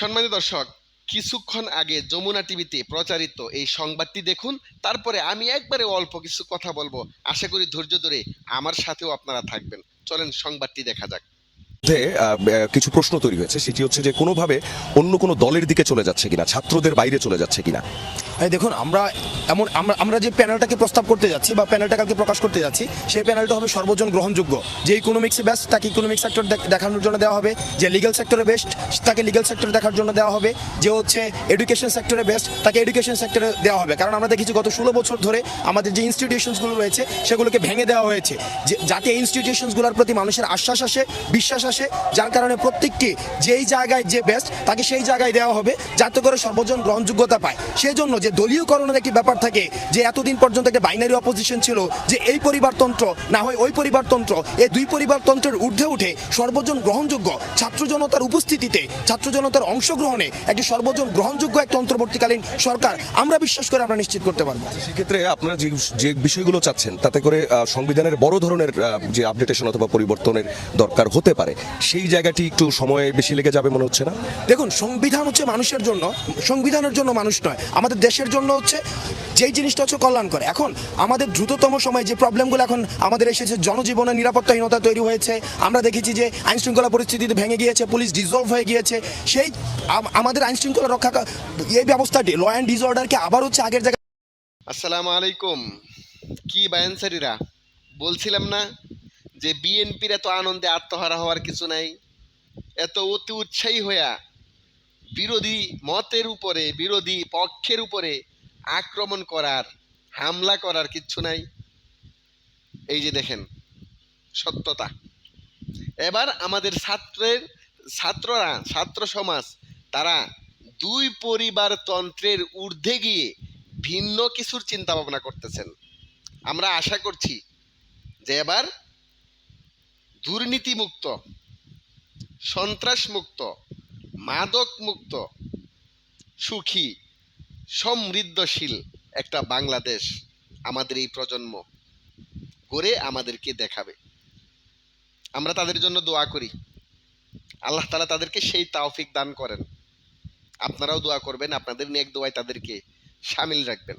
সম্মানিত দর্শক, কিছুক্ষণ আগে যমুনা টিভিতে প্রচারিত এই সংবাদটি দেখুন, তারপরে আমি একবারে অল্প কিছু কথা বলব। আশা করি ধৈর্য ধরে আমার সাথেও আপনারা থাকবেন। চলেন সংবাদটি দেখা যাক। কিছু প্রশ্ন তৈরি হয়েছে। সেটি হচ্ছে যে কোনোভাবে অন্য কোনো দলের দিকে চলে যাচ্ছে কিনা, ছাত্রদের বাইরে চলে যাচ্ছে কিনা। দেখুন, আমরা এমন আমরা আমরা যে প্যানেলটাকে প্রস্তাব করতে যাচ্ছি বা প্যানেলটা কালকে প্রকাশ করতে যাচ্ছি, সেই প্যানেলটা হবে সর্বজন গ্রহণযোগ্য। যে ইকোনমিক্সে বেস্ট তাকে ইকোনমিক সেক্টর দেখানোর জন্য দেওয়া হবে, যে লিগ্যাল সেক্টরে বেস্ট তাকে লিগ্যাল সেক্টরে দেখার জন্য দেওয়া হবে, যে হচ্ছে এডুকেশন সেক্টরে বেস্ট তাকে এডুকেশন সেক্টরে দেওয়া হবে। কারণ আমরা দেখেছি গত ষোলো বছর ধরে আমাদের যে ইনস্টিটিউশনসগুলো রয়েছে, সেগুলোকে ভেঙে দেওয়া হয়েছে। যে যাতে ইনস্টিটিউশনসগুলোর প্রতি মানুষের আশ্বাস আসে, বিশ্বাস আসে, যার কারণে প্রত্যেকটি যেই জায়গায় যে বেস্ট তাকে সেই জায়গায় দেওয়া হবে, যাতে করে সর্বজন গ্রহণযোগ্যতা পায়। সেই জন্য যে দলীয়করণের একটি ব্যাপার থাকে যে এতদিন পর্যন্ত একটা বাইনারি অপোজিশন ছিল যে এই পরিবারতন্ত্র না হয় ওই পরিবারতন্ত্র এই দুই পরিবারতন্ত্রের ঊর্ধ্বে উঠে সর্বজন গ্রহণযোগ্য ছাত্র জনতার উপস্থিতিতে ছাত্র জনতার অংশগ্রহণে একটি সর্বজন গ্রহণযোগ্য একটা অন্তর্বর্তীকালীন সরকার আমরা বিশ্বাস করে আমরা নিশ্চিত করতে পারব। সেক্ষেত্রে আপনারা যে যে বিষয়গুলো চাচ্ছেন তাতে করে সংবিধানের বড় ধরনের যে আপডেটেশন অথবা পরিবর্তনের দরকার হতে পারে সেই জায়গাটি একটু সময় বেশি লেগে যাবে মনে হচ্ছে না? দেখুন সংবিধান হচ্ছে মানুষের জন্য সংবিধানের জন্য মানুষ নয় আমাদের দেশের জন্য হচ্ছে যেই জিনিসটা হচ্ছে কল্যাণ করে এখন আমাদের দ্রুততম সময় যে প্রবলেমগুলো এখন আমাদের এসেছে, জনজীবনে নিরাপত্তাহীনতা তৈরি হয়েছে। আমরা দেখেছি যে আইন শৃঙ্খলা পরিস্থিতিতে ভেঙে গিয়েছে, পুলিশ ডিজলভ হয়ে গিয়েছে। সেই আমাদের আইন শৃঙ্খলা রক্ষা এই ব্যবস্থাটি ল অ্যান্ড ডিসঅর্ডারকে আবার হচ্ছে আগের জায়গায় আসসালামু আলাইকুম। কি বায়ানসারিরা বলছিলাম না যে বিএনপির এত আনন্দে আত্মহারা হওয়ার কিছু নাই। এত অতি উৎসাহী হইয়া বিরোধী মতের উপরে, বিরোধী পক্ষের উপরে আক্রমণ করার, হামলা করার কিচ্ছু নাই। এই যে দেখেন, সত্যতা। এবার আমাদের ছাত্রের, ছাত্ররা, ছাত্র সমাজ, তারা দুই পরিবার তন্ত্রের ঊর্ধ্বে গিয়ে ভিন্ন কিছুর চিন্তা ভাবনা করতেছেন। আমরা আশা করছি যে এবার দুর্নীতিমুক্ত, সন্ত্রাসমুক্ত মাদক মুক্ত সুখী, সমৃদ্ধশীল একটা বাংলাদেশ আমাদের এই প্রজন্ম করে আমাদেরকে দেখাবে। আমরা তাদের জন্য দোয়া করি। আল্লাহ তালা তাদেরকে সেই তাওফিক দান করেন। আপনারাও দোয়া করবেন, আপনাদের নেক দোয়ায় তাদেরকে সামিল রাখবেন।